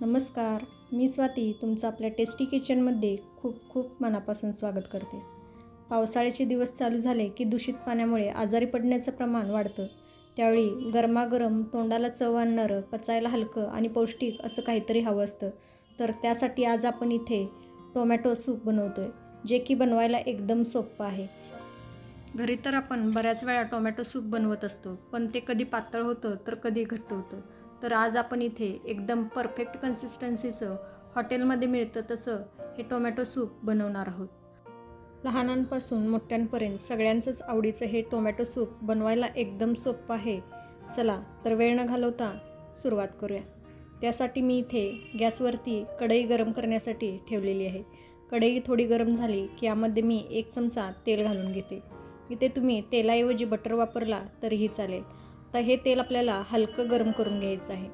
नमस्कार मी स्वाती तुमचं आपल्या टेस्टी किचनमध्ये खूप खूप मनापासून स्वागत करते. पावसाळ्याचे दिवस चालू झाले की दूषित पाण्यामुळे आजारी पडण्याचं प्रमाण वाढतं. त्यावेळी गरमागरम तोंडाला चव आणणारं पचायला हलकं आणि पौष्टिक असं काहीतरी हवं असतं. तर त्यासाठी आज आपण इथे टोमॅटो सूप बनवतो आहे जे की बनवायला एकदम सोपं आहे. घरी तर आपण बऱ्याच वेळा टोमॅटो सूप बनवत असतो पण ते कधी पातळ होतं तर कधी घट्ट होतं. तर आज आपण इथे एकदम परफेक्ट कन्सिस्टन्सीचं हॉटेलमध्ये मिळतं तसं हे टोमॅटो सूप बनवणार आहोत. लहानांपासून मोठ्यांपर्यंत सगळ्यांचंच आवडीचं हे टोमॅटो सूप बनवायला एकदम सोपं आहे. चला तर वेळ न घालवता सुरुवात करूया. त्यासाठी मी इथे गॅसवरती कढई गरम करण्यासाठी ठेवलेली आहे. कढई थोडी गरम झाली की यामध्ये मी एक चमचा तेल घालून घेते. इथे तुम्ही तेलाऐवजी बटर वापरला तरीही चालेल. तर हे तेल आपल्याला हलकं गरम करून घ्यायचं आहे.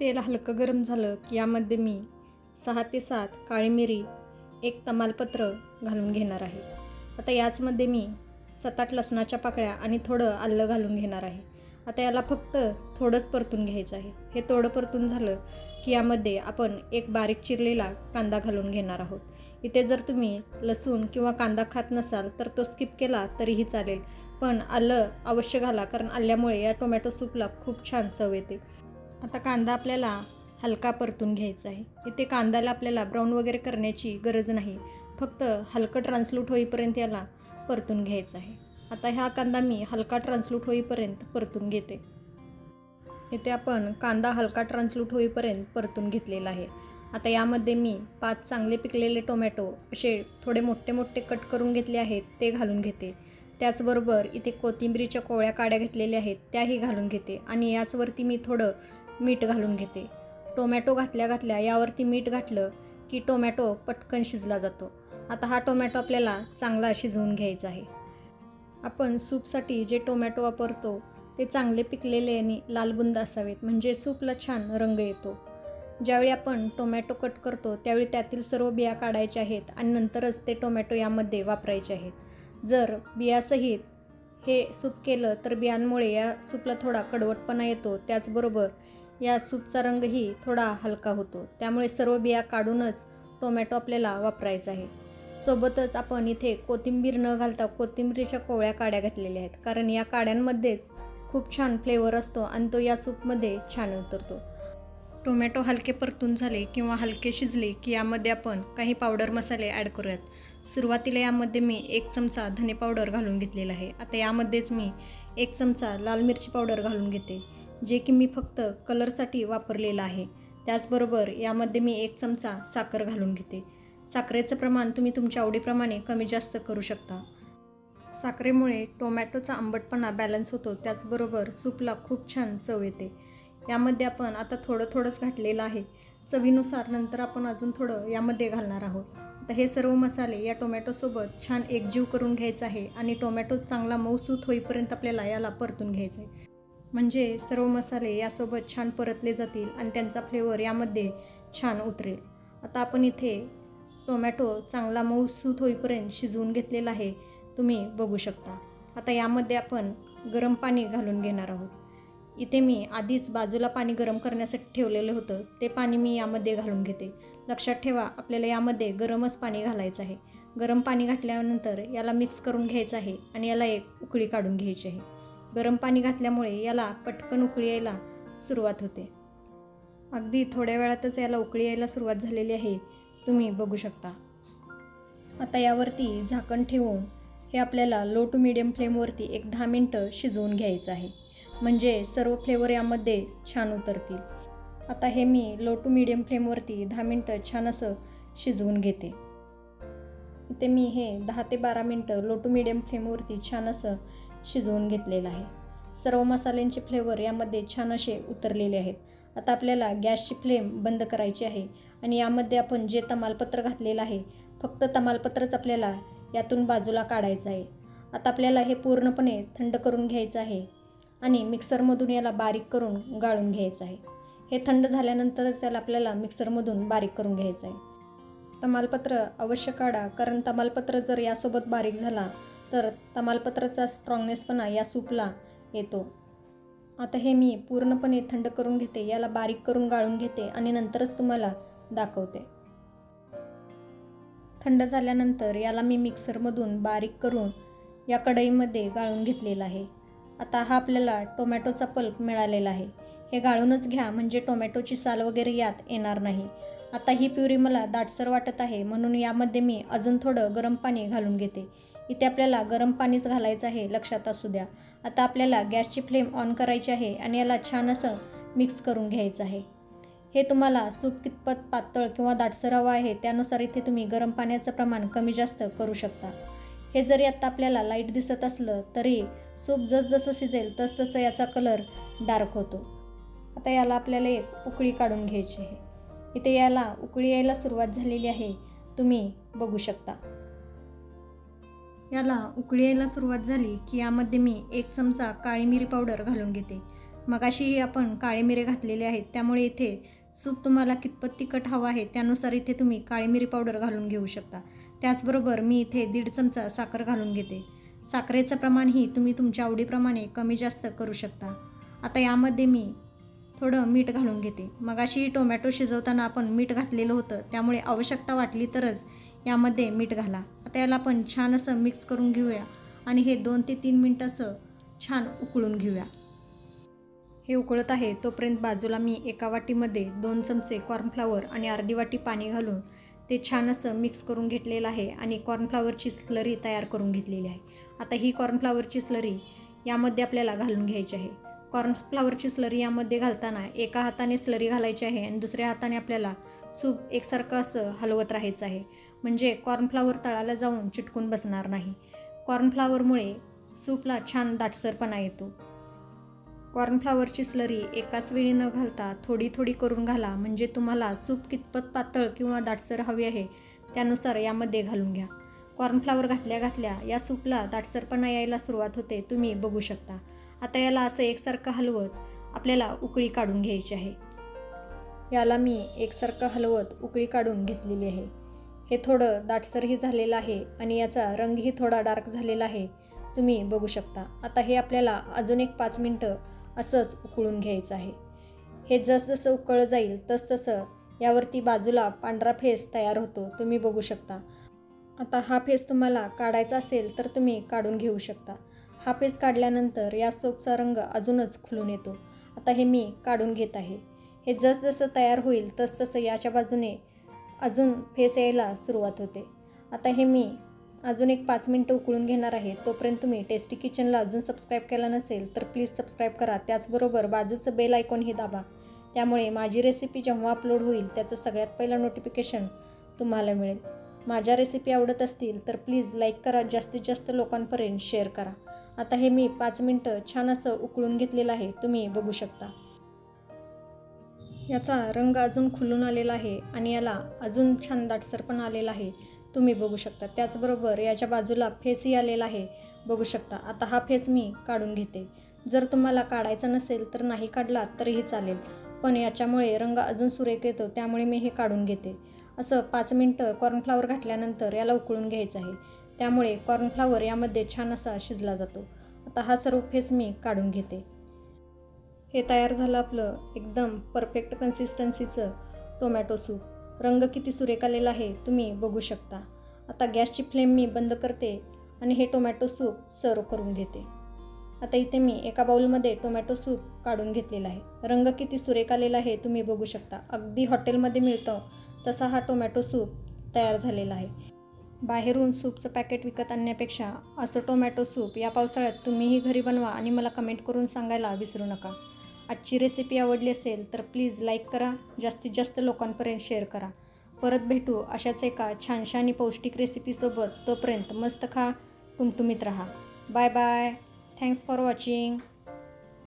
तेल हलकं गरम झालं की यामध्ये मी सहा ते सात काळी मिरी एक तमालपत्र घालून घेणार आहे. आता याचमध्ये मी सात आठ लसणाच्या पाकळ्या आणि थोडं आलं घालून घेणार आहे. आता याला फक्त थोडंच परतून घ्यायचं आहे. हे थोडं परतून झालं की यामध्ये आपण एक बारीक चिरलेला कांदा घालून घेणार आहोत. इथे जर तुम्ही लसूण किंवा कांदा खात नसाल तर तो स्किप केला तरीही चालेल. पण आलं अवश्य घाला कारण आल्यामुळे या टोमॅटो सूपला खूप छान चव येते. आता कांदा आपल्याला हलका परतून घ्यायचा आहे. इथे कांद्याला आपल्याला ब्राऊन वगैरे करण्याची गरज नाही. फक्त हलकं ट्रान्सलूट होईपर्यंत याला परतून घ्यायचं आहे. आता हा कांदा मी हलका ट्रान्सलूट होईपर्यंत परतून घेते. इथे आपण कांदा हलका ट्रान्सलूट होईपर्यंत परतून घेतलेला आहे. आता यामध्ये मी पाच चांगले पिकलेले टोमॅटो असे थोडे मोठे मोठे कट करून घेतले आहेत ते घालून घेते. त्याचबरोबर इथे कोथिंबीरीच्या कोळ्या काड्या घेतलेल्या आहेत त्याही घालून घेते. आणि याचवरती मी थोडं मीठ घालून घेते. टोमॅटो घातल्या घातल्या यावरती मीठ घातलं की टोमॅटो पटकन शिजला जातो. आता हा टोमॅटो आपल्याला चांगला शिजवून घ्यायचा आहे. आपण सूपसाठी जे टोमॅटो वापरतो ते चांगले पिकलेले आणि लालबुंद असावेत. म्हणजे सूपला छान रंग येतो. ज्यावेळी आपण टोमॅटो कट करतो त्यावेळी त्यातील सर्व बिया काढायच्या आहेत आणि नंतरच ते टोमॅटो यामध्ये वापरायचे आहेत. जर बियासहित हे सूप केलं तर बियांमुळे या सूपला थोडा कडवटपणा येतो. त्याचबरोबर या सूपचा रंगही थोडा हलका होतो. त्यामुळे सर्व बिया काढूनच टोमॅटो आपल्याला वापरायचा आहे. सोबतच आपण इथे कोथिंबीर न घालता कोथिंबीरीच्या कोवळ्या काड्या घातलेल्या आहेत. कारण या काड्यांमध्येच खूप छान फ्लेवर असतो आणि तो या सूपमध्ये छान उतरतो. टोमॅटो हलके परतून झाले किंवा हलके शिजले की यामध्ये आपण काही पावडर मसाले ॲड करूयात. सुरुवातीला यामध्ये मी एक चमचा धने पावडर घालून घेतलेला आहे. आता यामध्येच मी एक चमचा लाल मिरची पावडर घालून घेते जे की मी फक्त कलरसाठी वापरलेलं आहे. त्याचबरोबर यामध्ये मी एक चमचा साखर घालून घेते. साखरेचं प्रमाण तुम्ही तुमच्या आवडीप्रमाणे कमी जास्त करू शकता. साखरेमुळे टोमॅटोचा आंबटपणा बॅलन्स होतो त्याचबरोबर सूपला खूप छान चव येते. यामध्ये आपण आता थोडं थोडंच घातलेलं आहे. चवीनुसार नंतर आपण अजून थोडं यामध्ये घालणार आहोत. आता हे सर्व मसाले या टोमॅटोसोबत छान एकजीव करून घ्यायचा आहे आणि टोमॅटो चांगला मऊसूत होईपर्यंत आपल्याला याला परतून घ्यायचं आहे. म्हणजे सर्व मसाले यासोबत छान परतले जातील आणि त्यांचा फ्लेवर यामध्ये छान उतरेल. आता आपण इथे टोमॅटो चांगला मऊसूत होईपर्यंत शिजवून घेतलेला आहे. तुम्ही बघू शकता. आता यामध्ये आपण गरम पाणी घालून घेणार आहोत. इथे मी आधीच बाजूला पाणी गरम करण्यासाठी ठेवलेलं होतं. ते पाणी मी यामध्ये घालून घेते. लक्षात ठेवा आपल्याला यामध्ये गरमच पाणी घालायचं आहे. गरम पाणी घातल्यानंतर याला मिक्स करून घ्यायचं आहे आणि याला एक उकळी काढून घ्यायची आहे. गरम पाणी घातल्यामुळे याला पटकन उकळी यायला सुरुवात होते. अगदी थोड्या वेळातच याला उकळी यायला सुरुवात झालेली आहे. तुम्ही बघू शकता. आता यावरती झाकण ठेवून हे आपल्याला लो टू मिडियम फ्लेमवरती एक दहा मिनटं शिजवून घ्यायचं आहे. म्हणजे सर्व फ्लेवर यामध्ये छान उतरतील. आता हे मी लो टू मिडियम फ्लेमवरती दहा मिनटं छान असं शिजवून घेते. इथे मी हे दहा ते बारा मिनटं लो टू मिडियम फ्लेमवरती छान असं शिजवून घेतलेलं आहे. सर्व मसाल्यांचे फ्लेवर यामध्ये छान असे उतरलेले आहेत. आता आपल्याला गॅसची फ्लेम बंद करायची आहे आणि यामध्ये आपण जे तमालपत्र घातलेलं आहे फक्त तमालपत्रच आपल्याला यातून बाजूला काढायचं आहे. आता आपल्याला हे पूर्णपणे थंड करून घ्यायचं आहे. आणि मिक्सरमधून याला बारीक करून गाळून घ्यायचं आहे. हे थंड झाल्यानंतरच याला आपल्याला मिक्सरमधून बारीक करून घ्यायचं आहे. तमालपत्र अवश्य काढा कारण तमालपत्र जर यासोबत बारीक झाला तर तमालपत्राचा स्ट्रॉंगनेसपणा या सूपला येतो. आता हे मी पूर्णपणे थंड करून घेते याला बारीक करून गाळून घेते आणि नंतरच तुम्हाला दाखवते. थंड झाल्यानंतर याला मी मिक्सरमधून बारीक करून या कढईमध्ये गाळून घेतलेला आहे. आता हा आपल्याला टोमॅटोचा पल्प मिळालेला आहे. हे गाळूनच घ्या म्हणजे टोमॅटोची साल वगैरे यात येणार नाही. आता ही प्युरी मला दाटसर वाटत आहे म्हणून यामध्ये मी अजून थोडं गरम पाणी घालून घेते. इथे आपल्याला गरम पाणीच घालायचं आहे लक्षात असू द्या. आता आपल्याला गॅसची फ्लेम ऑन करायची आहे आणि याला छान असं मिक्स करून घ्यायचं आहे. हे तुम्हाला सूप कितपत पातळ किंवा दाटसर हवं आहे त्यानुसार इथे तुम्ही गरम पाण्याचं प्रमाण कमी जास्त करू शकता. हे जरी आत्ता आपल्याला लाइट दिसत असलं तरी सूप जसजसं शिजेल तसतसं याचा कलर डार्क होतो. आता याला आपल्याला एक उकळी काढून घ्यायची आहे. इथे याला उकळी यायला सुरुवात झालेली आहे. तुम्ही बघू शकता. याला उकळी यायला सुरुवात झाली की यामध्ये मी एक चमचा काळी मिरी पावडर घालून घेते. मगाशीही आपण काळे मिरे घातलेले आहेत त्यामुळे इथे सूप तुम्हाला कितपत तिखट हवं आहे त्यानुसार इथे तुम्ही काळी मिरी पावडर घालून घेऊ शकता. त्याचबरोबर मी इथे दीड चमचा साखर घालून घेते. साखरेचं प्रमाणही तुम्ही तुमच्या आवडीप्रमाणे कमी जास्त करू शकता. आता यामध्ये मी थोडं मीठ घालून घेते. मगाशी टोमॅटो शिजवताना आपण मीठ घातलेलं होतं त्यामुळे आवश्यकता वाटली तरच यामध्ये मीठ घाला. आता याला आपण छान असं मिक्स करून घेऊया आणि हे दोन ते तीन मिनटं असं छान उकळून घेऊया. हे उकळत आहे तोपर्यंत बाजूला मी एका वाटीमध्ये दोन चमचे कॉर्नफ्लावर आणि अर्धी वाटी पाणी घालून ते छान असं मिक्स करून घेतलेलं आहे आणि कॉर्नफ्लावरची स्लरी तयार करून घेतलेली आहे. आता ही कॉर्नफ्लावरची स्लरी यामध्ये आपल्याला घालून घ्यायची आहे. कॉर्नफ्लावरची स्लरी यामध्ये घालताना एका हाताने स्लरी घालायची आहे आणि दुसऱ्या हाताने आपल्याला सूप एकसारखं असं हलवत राहायचं आहे. म्हणजे कॉर्नफ्लावर तळाला जाऊन चिटकून बसणार नाही. कॉर्नफ्लावरमुळे सूपला छान दाटसरपणा येतो. कॉर्नफ्लावरची स्लरी एकाच वेळी न घालता थोडी थोडी करून घाला. म्हणजे तुम्हाला सूप कितपत पातळ किंवा दाटसर हवी आहे त्यानुसार यामध्ये घालून घ्या. कॉर्नफ्लावर घातल्या घातल्या या सूपला दाटसरपणा यायला सुरुवात होते तुम्ही बघू शकता. आता याला असं एकसारखं हलवत आपल्याला उकळी काढून घ्यायची आहे. याला मी एकसारखं हलवत उकळी काढून घेतलेली आहे. हे थोडं दाटसरही झालेलं आहे आणि याचा रंगही थोडा डार्क झालेला आहे. तुम्ही बघू शकता. आता हे आपल्याला अजून एक पाच मिनटं असंच उकळून घ्यायचं आहे. हे जसजसं उकळं जाईल तसतसं यावरती बाजूला पांढरा फेस तयार होतो. तुम्ही बघू शकता. आता हा फेस तुम्हाला काढायचा असेल तर तुम्ही काढून घेऊ शकता. हा फेस काढल्यानंतर या सोपचा रंग अजूनच खुलून येतो. आता हे मी काढून घेत आहे. हे जसजसं तयार होईल तसतसं याच्या बाजूने अजून फेस यायला सुरुवात होते. आता हे मी अजून एक पाच मिनटं उकळून घेणार आहे. तोपर्यंत तुम्ही टेस्टी किचनला अजून सबस्क्राईब केला नसेल तर प्लीज सबस्क्राईब करा. त्याचबरोबर बाजूचं बेल आयकॉनही दाबा. त्यामुळे माझी रेसिपी जेव्हा अपलोड होईल त्याचं सगळ्यात पहिलं नोटिफिकेशन तुम्हाला मिळेल. माझ्या रेसिपी आवडत असतील तर प्लीज लाईक करा जास्तीत जास्त लोकांपर्यंत शेअर करा. आता हे मी पाच मिनटं छान असं उकळून घेतलेलं आहे तुम्ही बघू शकता. याचा रंग अजून खुलून आलेला आहे आणि याला अजून छान दाटसर पण आलेला आहे तुम्ही बघू शकता. त्याचबरोबर याच्या बाजूला फेसही आलेला आहे बघू शकता. आता हा फेस मी काढून घेते. जर तुम्हाला काढायचा नसेल तर नाही काढला तरीही चालेल पण याच्यामुळे रंग अजून सुरेख येतो त्यामुळे मी हे काढून घेते. असं पाच मिनटं कॉर्नफ्लावर घातल्यानंतर याला उकळून घ्यायचं आहे. त्यामुळे कॉर्नफ्लावर यामध्ये छान असा शिजला जातो. आता हा सर्व फेस मी काढून घेते. हे तयार झालं आपलं एकदम परफेक्ट कन्सिस्टन्सीचं टोमॅटो सूप रंग किती सुरेख आलेला आहे तुम्ही बघू शकता. आता गॅसची फ्लेम मी बंद करते आणि हे टोमॅटो सूप सर्व करून घेते. आता इथे मी एका बाउलमध्ये टोमॅटो सूप काढून घेतलेला आहे. रंग किती सुरेख आलेला आहे तुम्ही बघू शकता. अगदी हॉटेलमध्ये मिळतं तसा हा टोमॅटो सूप तयार झालेला आहे. बाहेरून सूपचं पॅकेट विकत आणण्यापेक्षा असं टोमॅटो सूप या पावसाळ्यात तुम्हीही घरी बनवा आणि मला कमेंट करून सांगायला विसरू नका. आजची रेसिपी आवडली असेल तर प्लीज लाईक करा जास्तीत जास्त लोकांपर्यंत शेअर करा. परत भेटू अशाच एका छानशा आणि पौष्टिक रेसिपीसोबत तोपर्यंत मस्त खा टुमटुमीत राहा. Bye bye thanks for watching